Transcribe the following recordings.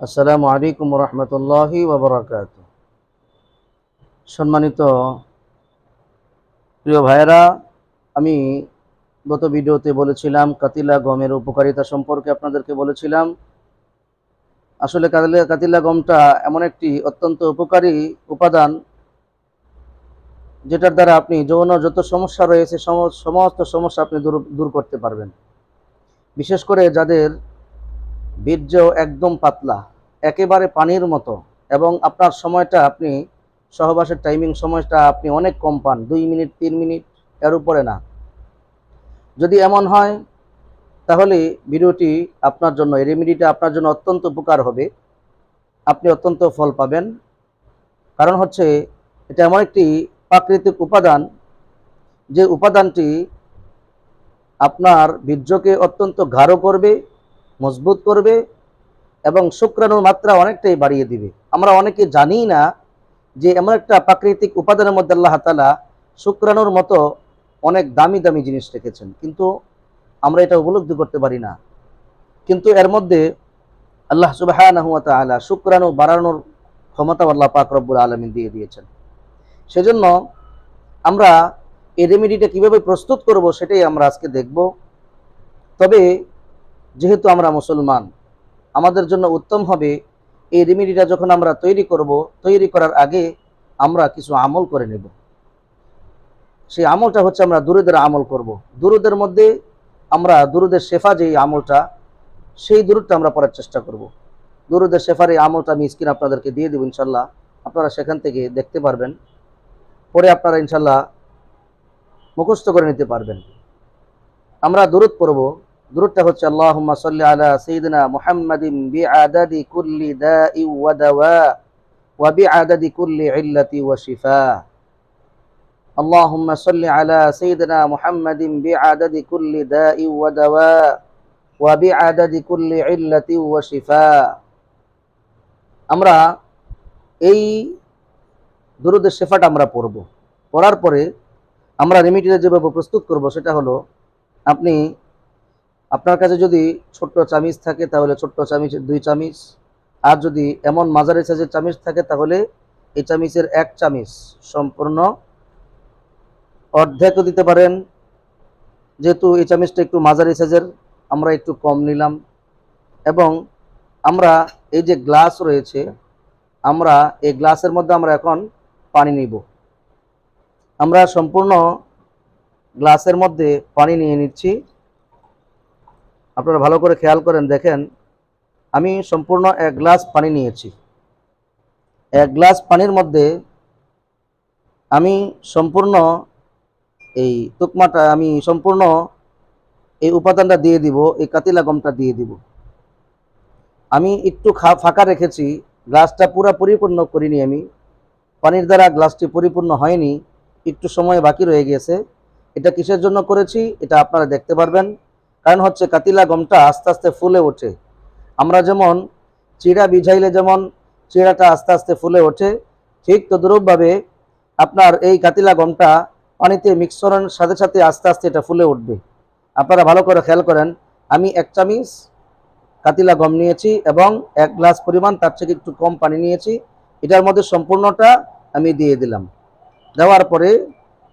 আসসালামু আলাইকুম রহমতুল্লাহি ওবরাকাত। সম্মানিত প্রিয় ভাইয়েরা, আমি গত ভিডিওতে বলেছিলাম, কাতিলা গমের উপকারিতা সম্পর্কে আপনাদেরকে বলেছিলাম। আসলে কাতিলা কাতিলা গমটা এমন একটি অত্যন্ত উপকারী উপাদান, যেটার দ্বারা আপনি যৌন যত সমস্যা রয়েছে সমস্ত সমস্যা আপনি দূর দূর করতে পারবেন। বিশেষ করে যাদের বীর্য একদম পাতলা, একেবারে পানির মতো এবং আপনার সময়টা আপনি, সহবাসের টাইমিং সময়টা আপনি অনেক কম পান, দুই মিনিট, তিন মিনিট, এর উপরে না। যদি এমন হয়, তাহলে ভিডিওটি আপনার জন্য, এই রেমিডিটা আপনার জন্য অত্যন্ত উপকার হবে। আপনি অত্যন্ত ফল পাবেন। কারণ হচ্ছে, এটা এমন একটি প্রাকৃতিক উপাদান, যে উপাদানটি আপনার বীর্যকে অত্যন্ত গাঢ় করবে মজবুত করবে এবং শুক্রাণুর মাত্রা অনেকটাই বাড়িয়ে দিবে। আমরা অনেকে জানি না যে এমন একটা প্রাকৃতিক উপাদানের মধ্যে আল্লাহ তালা শুক্রাণুর মতো অনেক দামি দামি জিনিস রেখেছেন। কিন্তু আমরা এটা উপলব্ধি করতে পারি না। কিন্তু এর মধ্যে আল্লাহ সুবাহ শুক্রাণু বাড়ানোর ক্ষমতা আল্লাহ পাক রব্বুল আলমিন দিয়ে দিয়েছেন। সেজন্য আমরা এই রেমিডিটা কীভাবে প্রস্তুত করব সেটাই আমরা আজকে দেখব। তবে যেহেতু আমরা মুসলমান, আমাদের জন্য উত্তম হবে এই রেমিডিটা যখন আমরা তৈরি করব, তৈরি করার আগে আমরা কিছু আমল করে নেব। সেই আমলটা হচ্ছে আমরা দুরুদের আমল করব। দুরুদের মধ্যে আমরা দুরুদের শেফা যে আমলটা, সেই দুরুদটা আমরা পড়ার চেষ্টা করব। দুরুদের শেফার এই আমলটা আমি স্ক্রিন আপনাদেরকে দিয়ে দেবো ইনশাল্লাহ আপনারা সেখান থেকে দেখতে পারবেন। পরে আপনারা ইনশাল্লাহ মুখস্থ করে নিতে পারবেন। আমরা দুরুদ পড়ব। দুরুদটা হচ্ছে আল্লাহুম্মা সাল্লি আলা সাইয়্যিদিনা মুহাম্মাদিন বিআদাদি কুল্লি দাই ওয়া দাওয়া ওয়া বিআদাদি কুল্লি ইল্লাতি ওয়া শিফা اللهم صل على سيدنا محمد بعدد كل داء ودواء وبعدد كل علة وشفاء আমরা এই দুরুদের শেফাটা আমরা পড়ব পড়ার পরে আমরা রেমিডিটা যেভাবে প্রস্তুত করব সেটা হলো আপনি আপনার কাছে যদি ছোট্ট চামিচ থাকে, তাহলে ছোট্ট চামিচের দুই চামিচ। আর যদি এমন মাঝারি সাইজের চামিচ থাকে, তাহলে এই চামিচের এক চামিচ সম্পূর্ণ অর্ধেকও দিতে পারেন। যেহেতু এই চামিচটা একটু মাঝারি সাইজের, আমরা একটু কম নিলাম। এবং আমরা এই যে গ্লাস রয়েছে, আমরা এই গ্লাসের মধ্যে আমরা এখন পানি নিব। আমরা সম্পূর্ণ গ্লাসের মধ্যে পানি নিয়ে নিচ্ছি। আপনারা ভালো করে খেয়াল করেন, দেখেন, আমি সম্পূর্ণ এক গ্লাস পানি নিয়েছি। এক গ্লাস পানির মধ্যে আমি সম্পূর্ণ এই তুকমাটা আমি সম্পূর্ণ এই উপাদানটা দিয়ে দিব, এই কাতিলা গমটা দিয়ে দিব। আমি একটু ফাঁকা রেখেছি, গ্লাসটা পুরো পরিপূর্ণ করিনি আমি। পানির দ্বারা গ্লাসটি পরিপূর্ণ হয়নি, একটু সময় বাকি রয়ে গেছে। এটা কিসের জন্য করেছি, এটা আপনারা দেখতে পারবেন। কারণ হচ্ছে কাতিলা গমটা আস্তে আস্তে ফুলে ওঠে। আমরা যেমন চিড়া বিঝাইলে যেমন চিড়াটা আস্তে আস্তে ফুলে ওঠে, ঠিক তদ্রূপভাবে আপনার এই কাতিলা গমটা পানিতে মিক্সরের সাথে সাথে আস্তে আস্তে এটা ফুলে উঠবে। আপনারা ভালো করে খেয়াল করেন, আমি এক চামিচ কাতিলা গম নিয়েছি এবং এক গ্লাস পরিমাণ তার থেকে একটু কম পানি নিয়েছি। এটার মধ্যে সম্পূর্ণটা আমি দিয়ে দিলাম। দেওয়ার পরে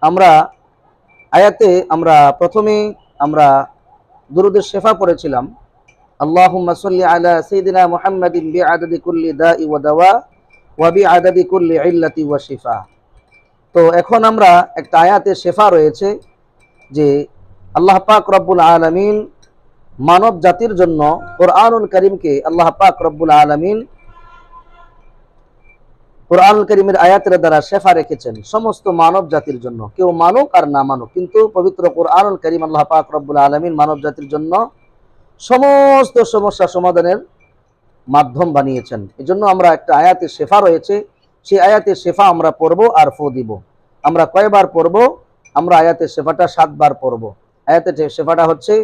আমরা আয়াতে আমরা প্রথমে আমরা দুরুদের শেফা পড়েছিলাম। আল্লাহুম্মা সাল্লি আলা সাইয়্যিদিনা মুহাম্মাদিন বিআদাদি কুল্লি দাই ওয়া দাওয়া ওয়া বিআদাদি কুল্লি ইল্লাতি ওয়া শিফা। তো এখন আমরা একটা আয়াতে শেফা রয়েছে যে আল্লাহ পাক রব্বুল আলামিন মানব জাতির জন্য কোরআনুল করিমকে আল্লাহ পাক রব্বুল আলামিন কোরআনুল করিমের আয়াতের দ্বারা শেফা রেখেছেন সমস্ত মানব জাতির জন্য। কেউ মানুক আর না মানুক। কিন্তু পবিত্র কোরআনুল করিম আল্লাহ পাক রব্বুল আলামিন মানব জাতির জন্য সমস্ত সমস্যা সমাধানের মাধ্যম বানিয়েছেন। এজন্য আমরা একটা আয়াতে শেফা রয়েছে। সেই আয়াতে শেফা আমরা পড়ব আর ফো দিব। আমরা কয়বার পড়ব? আমরা আয়াতে শেফাটা সাতবার পড়ব। আয়াতে শেফাটা হচ্ছে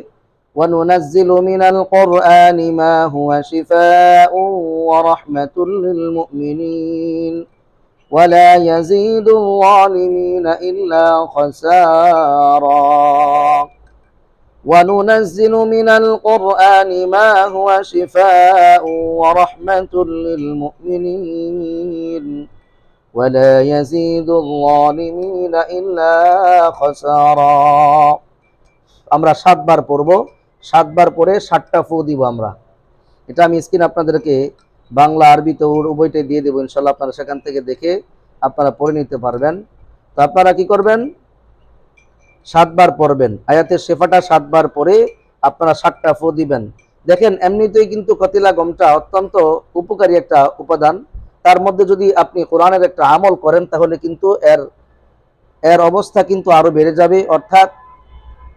وننزل من القرآن ما هو شفاء ورحمة للمؤمنين ولا يزيد الظالمين إلا خسارا وننزل من القرآن ما هو شفاء ورحمة للمؤمنين ولا يزيد الظالمين إلا خسارا আমরা সাতবার পড়ব সাতবার পরে সাতটা ফু দিব আমরা। এটা আমি স্ক্রিন আপনাদেরকে বাংলা আরবিতে উভয়টাই দিয়ে দেবো ইনশাল্লাহ আপনারা সেখান থেকে দেখে আপনারা পড়ে নিতে পারবেন। তো আপনারা কি করবেন? সাতবার পড়বেন। আয়াতের শেফাটা সাতবার পরে আপনারা সাতটা ফু দিবেন। দেখেন, এমনিতেই কিন্তু কতিলা গমটা অত্যন্ত উপকারী একটা উপাদান। তার মধ্যে যদি আপনি কোরআনের একটা আমল করেন, তাহলে কিন্তু এর এর অবস্থা কিন্তু আরও বেড়ে যাবে। অর্থাৎ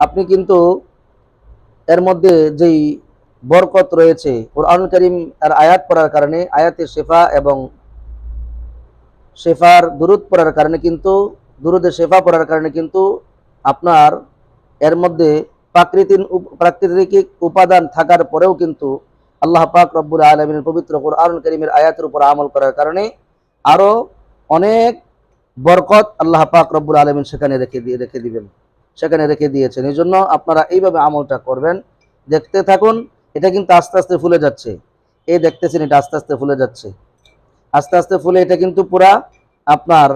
আপনি কিন্তু এর মধ্যে যেই বরকত রয়েছে কোরআন করিম এর আয়াত পড়ার কারণে আয়াতে শেফা এবং শেফার দুরুদ পড়ার কারণে কিন্তু, দুরুদে শেফা পড়ার কারণে কিন্তু আপনার এর মধ্যে প্রাকৃতিক প্রাকৃতিক উপাদান থাকার পরেও কিন্তু আল্লাহ পাক রব্বুল আলমিনের পবিত্র কোরআন করিমের আয়াতের উপর আমল করার কারণে আরও অনেক বরকত আল্লাহ পাক রব্বুল আলমিন সেখানে রেখে দিয়ে রেখে দিবেন। সেখানে রেখে দিয়েছেন। এই জন্য আপনারা এইভাবে আমলটা করবেন। দেখতে থাকুন, এটা কিন্তু আস্তে আস্তে ফুলে যাচ্ছে। এই দেখতেছেন, এটা আস্তে আস্তে ফুলে যাচ্ছে। আস্তে আস্তে ফুলে এটা কিন্তু পুরা আপনার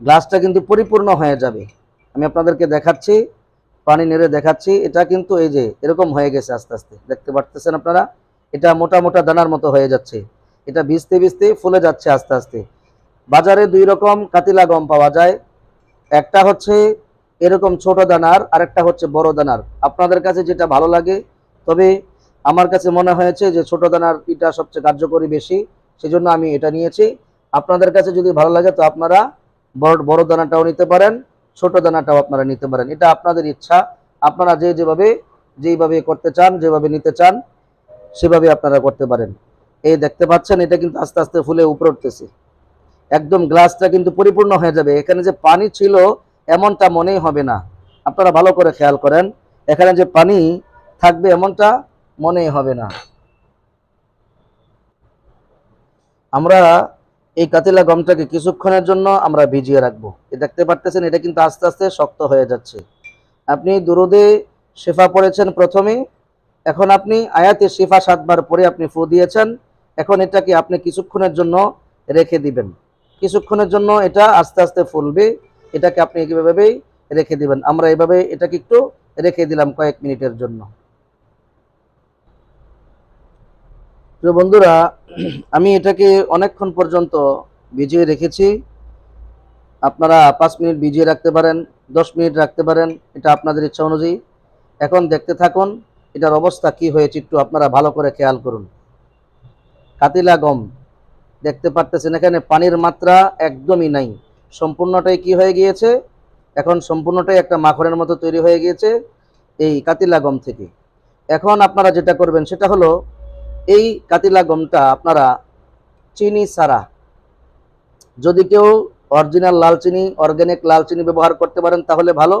গ্লাসটা কিন্তু পরিপূর্ণ হয়ে যাবে। আমি আপনাদেরকে দেখাচ্ছি, পানি নেড়ে দেখাচ্ছি, এটা কিন্তু এই যে এরকম হয়ে গেছে আস্তে আস্তে। দেখতে পারতেছেন আপনারা? এটা মোটা মোটা দানার মতো হয়ে যাচ্ছে। এটা ভিজতে ভিজতে ফুলে যাচ্ছে আস্তে আস্তে। বাজারে দুই রকম কাতিলা গম পাওয়া যায়। একটা হচ্ছে এরকম ছোট দানার, আরেকটা হচ্ছে বড় দানার। আপনাদের কাছে যেটা ভালো লাগে, তবে আমার কাছে মনে হয়েছে যে ছোট দানার পিঠা সবচেয়ে কার্যকরী বেশি, সেজন্য আমি এটা নিয়েছি। আপনাদের কাছে যদি ভালো লাগে, তো আপনারা বড় বড় দানাটাও নিতে পারেন, ছোট দানাটাও আপনারা নিতে পারেন। এটা আপনাদের ইচ্ছা। আপনারা যে যেভাবে, যেইভাবে করতে চান, যেভাবে নিতে চান, সেভাবে আপনারা করতে পারেন। এই দেখতে পাচ্ছেন, এটা কিন্তু আস্তে আস্তে ফুলে উপরে উঠতেছে। একদম গ্লাসটা কিন্তু পরিপূর্ণ হয়ে যাবে। এখানে যে পানি ছিল এমনটা মনেই হবে না। আপনারা ভালো করে খেয়াল করেন, এখানে যে পানি থাকবে এমনটা মনেই হবে না। আমরা এই কাতিলা গমটাকে কিছুক্ষণের জন্য আমরা ভিজিয়ে রাখব। এ দেখতে পারতেছেন, এটা কিন্তু আস্তে আস্তে শক্ত হয়ে যাচ্ছে। আপনি দুরুদে শেফা পড়েছেন প্রথমে এখন আপনি আয়াতে শেফা সাতবার পরে আপনি ফু দিয়েছেন, এখন এটাকে আপনি কিছুক্ষণের জন্য রেখে দিবেন। কিছুক্ষণের জন্য এটা আস্তে আস্তে ফুলবে এটাকে আপনি এইভাবেই রেখে দিবেন? আমরা এভাবে এটাকে একটু রেখে দিলাম কয়েক মিনিটের জন্য। প্রিয় বন্ধুরা, আমি এটাকে অনেকক্ষণ পর্যন্ত ভিজিয়ে রেখেছি। আপনারা পাঁচ মিনিট ভিজিয়ে রাখতে পারেন, দশ মিনিট রাখতে পারেন, এটা আপনাদের ইচ্ছা অনুযায়ী। এখন দেখতে থাকুন, এটার অবস্থা কি হয়েছে একটু আপনারা ভালো করে খেয়াল করুন। কাতিলা গম, দেখতে পারতেছেন এখানে পানির মাত্রা একদমই নাই। সম্পূর্ণটাই কি হয়ে গিয়েছে? এখন সম্পূর্ণটাই একটা মাখনের মতো তৈরি হয়ে গিয়েছে এই কাতিলা গম থেকে। এখন আপনারা যেটা করবেন সেটা হলো, এই কাতিলা গমটা আপনারা চিনি ছাড়া যদি কেউ অরিজিনাল লাল চিনি অর্গানিক লাল চিনি ব্যবহার করতে পারেন তাহলে ভালো,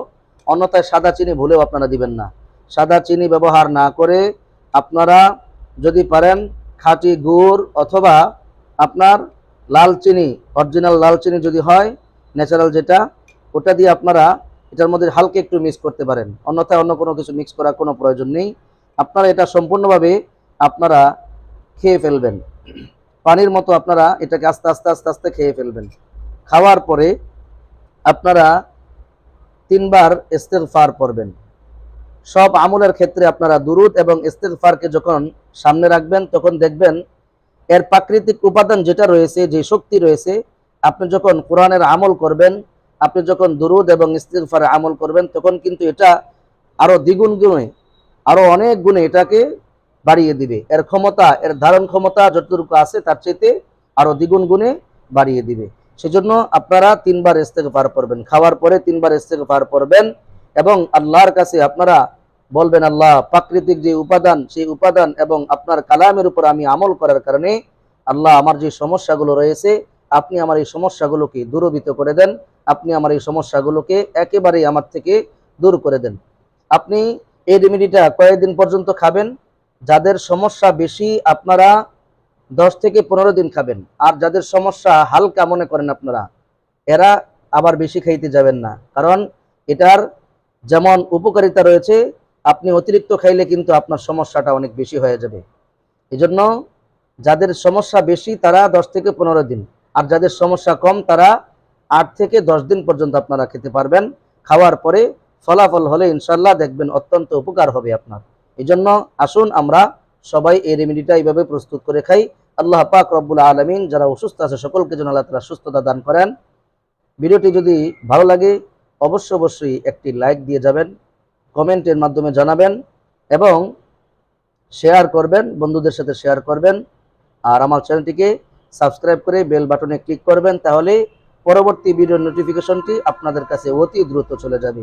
অন্যথায় সাদা চিনি ভুলেও আপনারা দিবেন না। সাদা চিনি ব্যবহার না করে আপনারা যদি পারেন খাঁটি গুড় অথবা আপনার লাল চিনি, অরিজিনাল লাল চিনি যদি হয় ন্যাচারাল যেটা, ওটা দিয়ে আপনারা এটার মধ্যে হালকা একটু মিক্স করতে পারেন। অন্যথায় অন্য কোনো কিছু মিক্স করার কোনো প্রয়োজন নেই। আপনারা এটা সম্পূর্ণভাবে আপনারা খেয়ে ফেলবেন। পানির মতো আপনারা এটাকে আস্তে আস্তে আস্তে আস্তে খেয়ে ফেলবেন। খাওয়ার পরে আপনারা তিনবার ইস্তেগফার পড়বেন। সব আমলের ক্ষেত্রে আপনারা দুরুদ এবং ইস্তেগফারকে যখন সামনে রাখবেন, তখন দেখবেন এর প্রাকৃতিক উপাদান যেটা রয়েছে, যে শক্তি রয়েছে আপনি যখন কোরআনের আমল করবেন, আপনি যখন দুরুদ এবং ইস্তেগফারে আমল করবেন, তখন কিন্তু এটা আরও দ্বিগুণ গুণে, আরও অনেক গুণে এটাকে বাড়িয়ে দিবে। এর ক্ষমতা, এর ধারণ ক্ষমতা যতটুকু আছে, তার চাইতে আরও দ্বিগুণ গুণে বাড়িয়ে দিবে। সেজন্য আপনারা তিনবার ইস্তেগফার পড়বেন, খাওয়ার পরে তিনবার ইস্তেগফার পড়বেন এবং আল্লাহর কাছে আপনারা বলবেন, আল্লাহ, প্রাকৃতিক যে উপাদান, সেই উপাদান এবং আপনার কালামের উপর আমি আমল করার কারণে আল্লাহ আমার যে সমস্যাগুলো রয়েছে আপনি আমার এই সমস্যাগুলোকে দূরভীত করে দেন। আপনি আমার এই সমস্যাগুলোকে একেবারেই আমার থেকে দূর করে দেন। আপনি এই রেমেডিটা কয়েকদিন পর্যন্ত খাবেন। যাদের সমস্যা বেশি, আপনারা দশ থেকে পনেরো দিন খাবেন। আর যাদের সমস্যা হালকা মনে করেন আপনারা, এরা আবার বেশি খাইতে যাবেন না। কারণ এটার যেমন উপকারিতা রয়েছে, আপনি অতিরিক্ত খাইলে কিন্তু আপনার সমস্যাটা অনেক বেশি হয়ে যাবে। এজন্য যাদের সমস্যা বেশি, তারা দশ থেকে পনেরো দিন আর যাদের সমস্যা কম, তারা আট থেকে দশ দিন পর্যন্ত আপনারা খেতে পারবেন। খাওয়ার পরে ফলাফল হলে ইনশাল্লাহ দেখবেন অত্যন্ত উপকার হবে আপনার। এই জন্য আসুন আমরা সবাই এই রেমেডিটা এইভাবে প্রস্তুত করে খাই। আল্লাহ পাক রব্বুল আলমিন যারা অসুস্থ আছে, সকলকে যেন আল্লাহ তালা সুস্থতা দান করেন। ভিডিওটি যদি ভালো লাগে অবশ্যই অবশ্যই একটি লাইক দিয়ে যাবেন, কমেন্টের মাধ্যমে জানাবেন এবং শেয়ার করবেন, বন্ধুদের সাথে শেয়ার করবেন। আর আমার চ্যানেলটিকে সাবস্ক্রাইব করে বেল বাটনে ক্লিক করবেন তাহলে পরবর্তী ভিডিও নোটিফিকেশনটি আপনাদের কাছে অতি দ্রুত চলে যাবে।